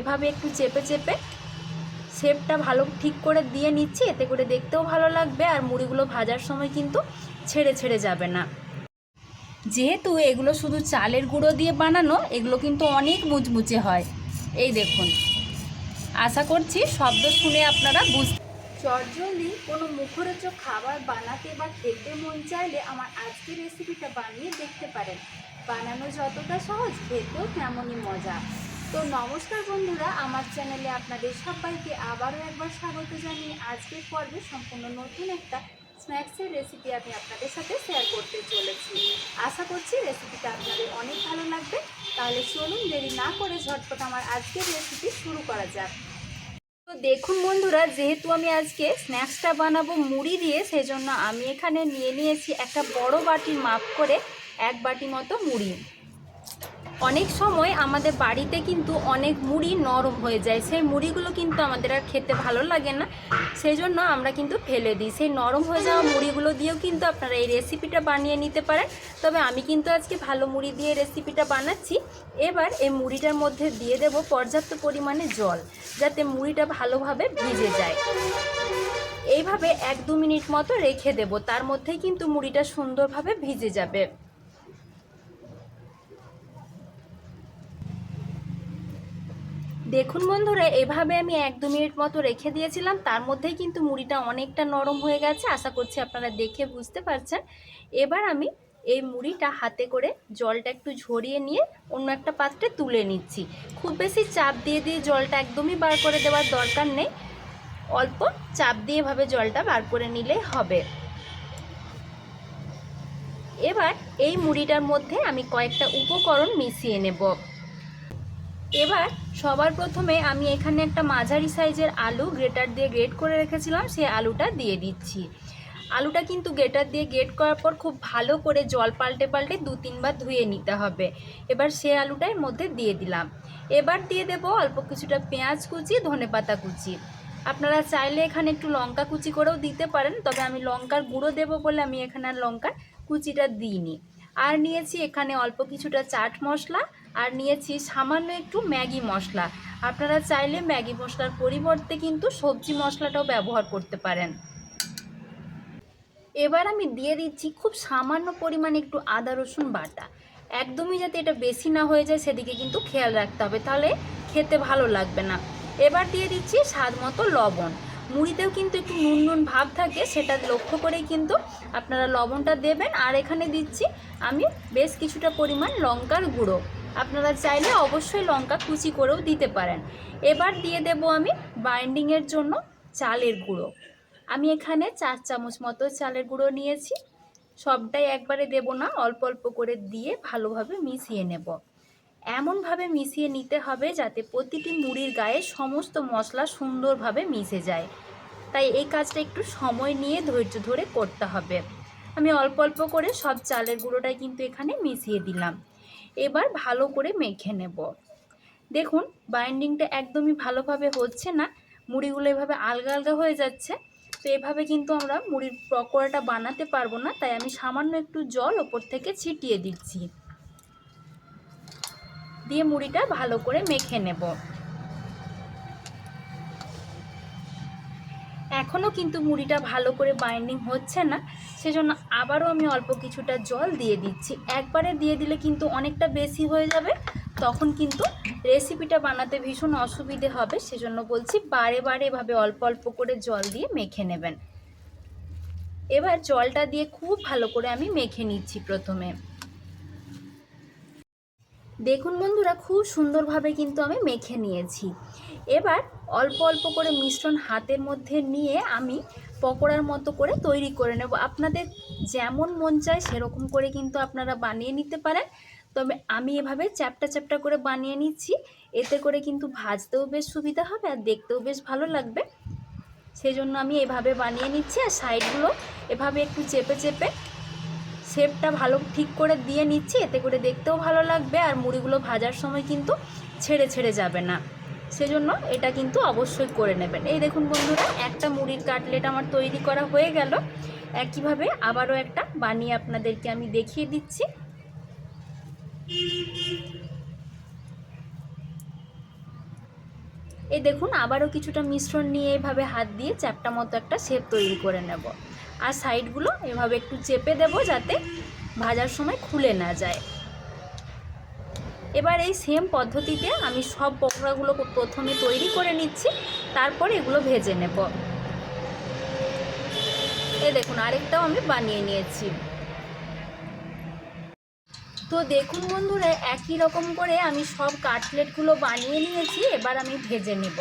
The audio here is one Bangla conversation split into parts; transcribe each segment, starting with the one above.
এভাবে একটু চেপে চেপে শেপটা ভালো ঠিক করে দিয়ে নিচ্ছি, এতে করে দেখতেও ভালো লাগবে আর মুড়িগুলো ভাজার সময় কিন্তু ছেড়ে ছেড়ে যাবে না। যেহেতু এগুলো শুধু চালের গুঁড়ো দিয়ে বানানো, এগুলো কিন্তু অনেক মুচমুচে হয়। এই দেখুন, আশা করছি শব্দ শুনে আপনারা বুঝ চটজলদি কোনো মুখরোচক খাবার বানাতে বা খেতে মন চাইলে আমার আজকের রেসিপিটা বানিয়ে দেখতে পারেন। বানানো যতটা সহজ, খেতেও তেমনই মজা। তো নমস্কার বন্ধুরা, আমার চ্যানেলে আপনাদের সবাইকে আবারও একবার স্বাগত জানিয়ে আজকের পর্বে সম্পূর্ণ নতুন একটা স্ন্যাক্সের রেসিপি আমি আপনাদের সাথে শেয়ার করতে চলেছি। আশা করছি রেসিপিটা আপনাদের অনেক ভালো লাগবে। তাহলে চলুন দেরি না করে ঝটপট আমার আজকের রেসিপি শুরু করা যাক। তো দেখুন বন্ধুরা, যেহেতু আমি আজকে স্ন্যাক্সটা বানাবো মুড়ি দিয়ে, সেজন্য আমি এখানে নিয়ে নিয়েছি একটা বড় বাটির মাপ করে এক বাটি মতো মুড়ি। অনেক সময় আমাদের বাড়িতে কিন্তু অনেক মুড়ি নরম হয়ে যায়। সেই মুড়িগুলো কিন্তু আমাদের আর খেতে ভালো লাগে না। সেই জন্য আমরা কিন্তু ফেলে দিই। সেই নরম হয়ে যাওয়া মুড়িগুলো দিয়েও কিন্তু আপনারা এই রেসিপিটা বানিয়ে নিতে পারেন। তবে আমি কিন্তু আজকে ভালো মুড়ি দিয়ে রেসিপিটা বানাচ্ছি। এবার এই মুড়িটার মধ্যে দিয়ে দেব পর্যাপ্ত পরিমাণে জল, যাতে মুড়িটা ভালোভাবে ভিজে যায়। এইভাবে এক দু মিনিট মতো রেখে দেব। তার মধ্যেই কিন্তু মুড়িটা সুন্দরভাবে ভিজে যাবে। দেখুন বন্ধুরা, এভাবে আমি এক দু মিনিট মতো রেখে দিয়েছিলাম। তার মধ্যেই কিন্তু মুড়িটা অনেকটা নরম হয়ে গেছে, আশা করছি আপনারা দেখে বুঝতে পারছেন। এবার আমি এই মুড়িটা হাতে করে জলটা একটু ঝরিয়ে নিয়ে অন্য একটা পাত্রে তুলে নিচ্ছি। খুব বেশি চাপ দিয়ে দিয়ে জলটা একদমই বার করে দেওয়ার দরকার নেই। অল্প চাপ দিয়ে এভাবে জলটা বার করে নিলেই হবে। এবার এই মুড়িটার মধ্যে আমি কয়েকটা উপকরণ মিশিয়ে নেব। এবার সবার প্রথমে আমি এখানে একটা মাঝারি সাইজের আলু গ্রেটার দিয়ে গ্রেট করে রেখেছিলাম সেই আলুটা দিয়ে দিচ্ছি। আলুটা কিন্তু গ্রেটার দিয়ে গ্রেট করার পর খুব ভালো করে জল পাল্টে পাল্টে দু তিনবার ধুয়ে নিতে হবে। এবার সে আলুটা এর মধ্যে দিয়ে দিলাম। এবার দিয়ে দেব অল্প কিছুটা পেঁয়াজ কুচি, ধনে পাতা কুচি। আপনারা চাইলে এখানে একটু লঙ্কা কুচি করেও দিতে পারেন, তবে আমি লঙ্কার গুঁড়ো দেবো বলে আমি এখানে আর লঙ্কার কুচিটা দিইনি। আর নিয়েছি এখানে অল্প কিছুটা চাট মশলা আর নিয়েছি সামান্য একটু ম্যাগি মশলা। আপনারা চাইলে ম্যাগি মশলার পরিবর্তে কিন্তু সবজি মশলাটাও ব্যবহার করতে পারেন। এবার আমি দিয়ে দিচ্ছি খুব সামান্য পরিমাণে একটু আদা, রসুন বাটা। একদমই যাতে এটা বেশি না হয়ে যায় সেদিকে কিন্তু খেয়াল রাখতে হবে, তাহলে খেতে ভালো লাগবে না। এবার দিয়ে দিচ্ছি স্বাদ মতো লবণ। মুড়িতেও কিন্তু একটু নুন নুন ভাব থাকে, সেটা লক্ষ্য করেই কিন্তু আপনারা লবণটা দেবেন। আর এখানে দিচ্ছি আমি বেশ কিছুটা পরিমাণ লঙ্কার গুঁড়ো। আপনারা চাইলে অবশ্যই লঙ্কা কুচি করেও দিতে পারেন। এবার দিয়ে দেব আমি বাইন্ডিংয়ের জন্য চালের গুঁড়ো। আমি এখানে চার চামচ মতো চালের গুঁড়ো নিয়েছি। সবটাই একবারে দেব না, অল্প অল্প করে দিয়ে ভালোভাবে মিশিয়ে নেব। এমনভাবে মিশিয়ে নিতে হবে যাতে প্রতিটি মুড়ির গায়ে সমস্ত মশলা সুন্দরভাবে মিশে যায়। তাই এই কাজটা একটু সময় নিয়ে ধৈর্য ধরে করতে হবে। আমি অল্প অল্প করে সব চালের গুঁড়োটাই কিন্তু এখানে মিশিয়ে দিলাম। এবার ভালো করে মেখে নেব। দেখুন বাইন্ডিংটা একদমই ভালোভাবে হচ্ছে না, মুড়িগুলো এভাবে আলগা আলগা হয়ে যাচ্ছে। তো এভাবে কিন্তু আমরা মুড়ির পকোড়াটা বানাতে পারব না, তাই আমি সামান্য একটু জল ওপর থেকে ছিটিয়ে দিচ্ছি। দিয়ে মুড়িটা ভালো করে মেখে নেব। এখনও কিন্তু মুড়িটা ভালো করে বাইন্ডিং হচ্ছে না, সেজন্য আবারও আমি অল্প কিছুটা জল দিয়ে দিচ্ছি। একবারে দিয়ে দিলে কিন্তু অনেকটা বেশি হয়ে যাবে, তখন কিন্তু রেসিপিটা বানাতে ভীষণ অসুবিধে হবে, সেজন্য বলছি বারে বারে এভাবে অল্প অল্প করে জল দিয়ে মেখে নেবেন। এবার জলটা দিয়ে খুব ভালো করে আমি মেখে নিচ্ছি প্রথমে। দেখুন বন্ধুরা, খুব সুন্দরভাবে কিন্তু আমি মেখে নিয়েছি। এবার অল্প অল্প করে মিশ্রণ হাতের মধ্যে নিয়ে আমি পকোড়ার মতো করে তৈরি করে নেব। আপনাদের যেমন মন চায় সেরকম করে কিন্তু আপনারা বানিয়ে নিতে পারেন। তবে আমি এভাবে চ্যাপটা চ্যাপটা করে বানিয়ে নিচ্ছি। এতে করে কিন্তু ভাজতেও বেশ সুবিধা হবে আর দেখতেও বেশ ভালো লাগবে। সেই জন্য আমি এভাবে বানিয়ে নিচ্ছি আর সাইডগুলো এভাবে একটু চেপে চেপে শেপটা ভালো ঠিক করে দিয়ে নিচ্ছি, এতে করে দেখতেও ভালো লাগবে আর মুড়িগুলো ভাজার সময় কিন্তু ছেড়ে ছেড়ে যাবে না। সেজন্য এটা কিন্তু অবশ্যই করে নেবেন। এই দেখুন বন্ধুরা, একটা মুড়ির কাটলেট আমার তৈরি করা হয়ে গেল। একইভাবে আবারও একটা বানিয়ে আপনাদেরকে আমি দেখিয়ে দিচ্ছি। এই দেখুন, আবারও কিছুটা মিশ্রণ নিয়ে এভাবে হাত দিয়ে চ্যাপটা মতো একটা শেপ তৈরি করে নেব। আর সাইডগুলো এভাবে একটু চেপে দেব যাতে ভাজার সময় খুলে না যায়। এবার এই সেম পদ্ধতিতে আমি সব পকোড়াগুলো প্রথমে তৈরি করে নিচ্ছি, তারপর এগুলো ভেজে নেব। এ দেখুন, আরেকটাও আমি বানিয়ে নিয়েছি। তো দেখুন বন্ধুরা, একই রকম করে আমি সব কাটলেটগুলো বানিয়ে নিয়েছি, এবার আমি ভেজে নেব।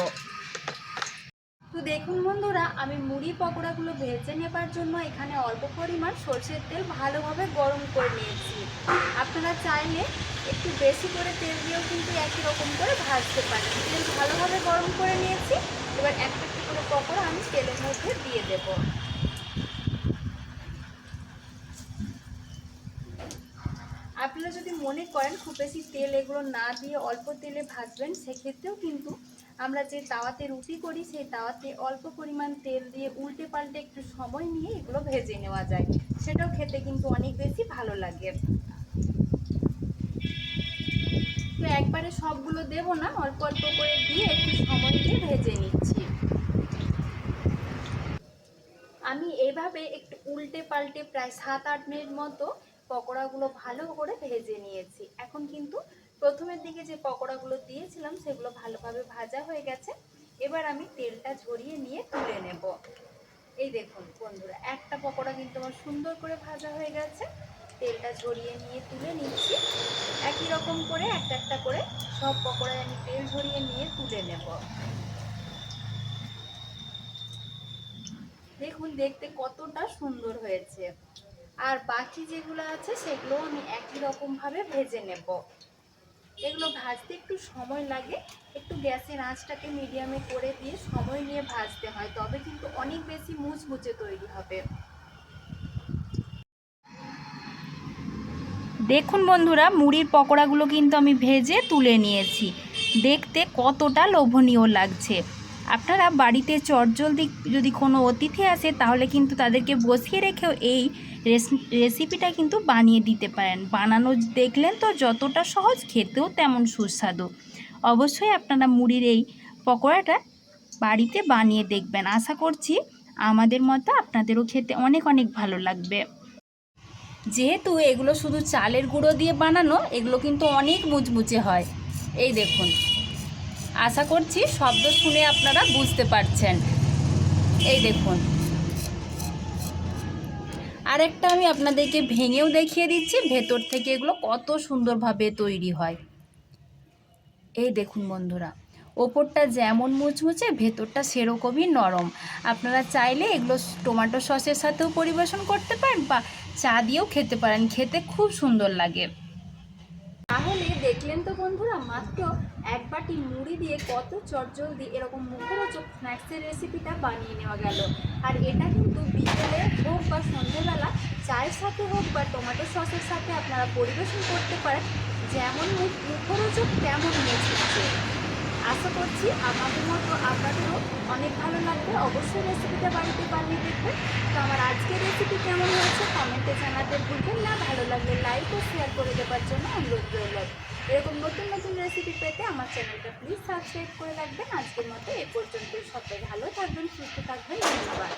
দেখুন বন্ধুরা, আমি মুড়ি পকোড়াগুলো ভেজে নেবার জন্য এখানে অল্প পরিমাণ সর্ষের তেল ভালোভাবে গরম করে নিয়েছি। আপনারা চাইলে একটু বেশি করে তেল দিয়েও কিন্তু একই রকম করে ভাজতে পারেন। তেল ভালোভাবে গরম করে নিয়েছি, এবার একটা একটা করে পকোড়া আমি তেলের মধ্যে দিয়ে দেবো। আপনারা যদি মনে করেন খুব বেশি তেল এগুলো না দিয়ে অল্প তেলে ভাজবেন, সেক্ষেত্রেও কিন্তু আমরা যে তাওয়াতে রুটি করি, সেই তাওয়াতে অল্প পরিমাণ তেল দিয়ে উল্টে পাল্টে একটু সময় নিয়ে এগুলো ভেজে নেওয়া যায়। সেটাও খেতে কিন্তু অনেক বেশি ভালো লাগে। তো একবারে সবগুলো দেবো না, অল্প অল্প করে দিয়ে একটু সময় দিয়ে ভেজে নিচ্ছি। আমি এভাবে একটু উল্টে পাল্টে প্রায় সাত আট মিনিট মতো পকোড়াগুলো ভালো করে ভেজে নিয়েছি। এখন কিন্তু প্রথমের দিকে যে পকোড়াগুলো দিয়েছিলাম, সেগুলো ভালোভাবে ভাজা হয়ে গেছে। এবার আমি তেলটা ঝরিয়ে নিয়ে তুলে নেব। এই দেখুন বন্ধুরা, একটা পকোড়া কিন্তু আমার সুন্দর করে ভাজা হয়ে গেছে। তেলটা ঝরিয়ে নিয়ে তুলে নিচ্ছি। একই রকম করে একটা একটা করে সব পকোড়ায় আমি তেল ঝরিয়ে নিয়ে তুলে নেব। দেখুন, দেখতে কতটা সুন্দর হয়েছে। আর বাকি যেগুলো আছে সেগুলো আমি একই রকমভাবে ভেজে নেব। এগুলো ভাজতে একটু সময় লাগে। একটু গ্যাসের আঁচটাকে মিডিয়ামে করে দিয়ে সময় নিয়ে ভাজতে হয়। তবে কিন্তু অনেক বেশি মুচমুচে তৈরি হবে। দেখুন বন্ধুরা, মুড়ির পকোড়াগুলো কিন্তু আমি ভেজে তুলে নিয়েছি। দেখতে কতটা লোভনীয় লাগছে। আপনারা বাড়িতে চটজলদি যদি কোনো অতিথি আসে, তাহলে কিন্তু তাদেরকে বসিয়ে রেখেও এই রেসিপিটা কিন্তু বানিয়ে দিতে পারেন। বানানো দেখলেন তো যতটা সহজ, খেতেও তেমন সুস্বাদু। অবশ্যই আপনারা মুড়ির এই পকোড়াটা বাড়িতে বানিয়ে দেখবেন। আশা করছি আমাদের মতো আপনাদেরও খেতে অনেক অনেক ভালো লাগবে। যেহেতু এগুলো শুধু চালের গুঁড়ো দিয়ে বানানো, এগুলো কিন্তু অনেক মুচমুচে হয়। এই দেখুন। আশা করছি শব্দ শুনে আপনারা বুঝতে পারছেন। এই দেখুন। আরেকটা আমি আপনাদেরকে ভেঙেও দেখিয়ে দিচ্ছি, ভেতর থেকে এগুলো কত সুন্দরভাবে তৈরি হয়। এই দেখুন বন্ধুরা, ওপরটা যেমন মুচমুচে, ভেতরটা সেরকমই নরম। আপনারা চাইলে এগুলো টমেটো সসের সাথেও পরিবেশন করতে পারেন বা চা দিয়েও খেতে পারেন, খেতে খুব সুন্দর লাগে। তাহলে দেখলেন তো বন্ধুরা, মাত্র এক বাটি মুড়ি দিয়ে কত চটজলদি এরকম মুখরোচক স্ন্যাক্সের রেসিপিটা বানিয়ে নেওয়া গেল। আর এটা কিন্তু বিকেলে হোক বা সন্ধ্যেবেলা, চায়ের সাথে হোক বা টমেটো সসের সাথে আপনারা পরিবেশন করতে পারেন, যেমন মুখরোচক তেমন মুখরোচক আশা করছি আমাদের মতো আপনাদেরও অনেক ভালো লাগবে। অবশ্যই রেসিপিটা বাড়িতে বানিয়ে দেখবেন। তো আমার আজকের রেসিপি কেমন হয়েছে কমেন্টে জানাতে ভুলবেন না। ভালো লাগলে লাইক ও শেয়ার করে দেওয়ার জন্য অনুরোধ রইল। এরকম নতুন নতুন রেসিপি পেতে আমার চ্যানেলটা প্লিজ সাবস্ক্রাইব করে রাখবেন। আজকের মতো এ পর্যন্তই। সবাই ভালো থাকবেন, সুস্থ থাকবেন। ধন্যবাদ।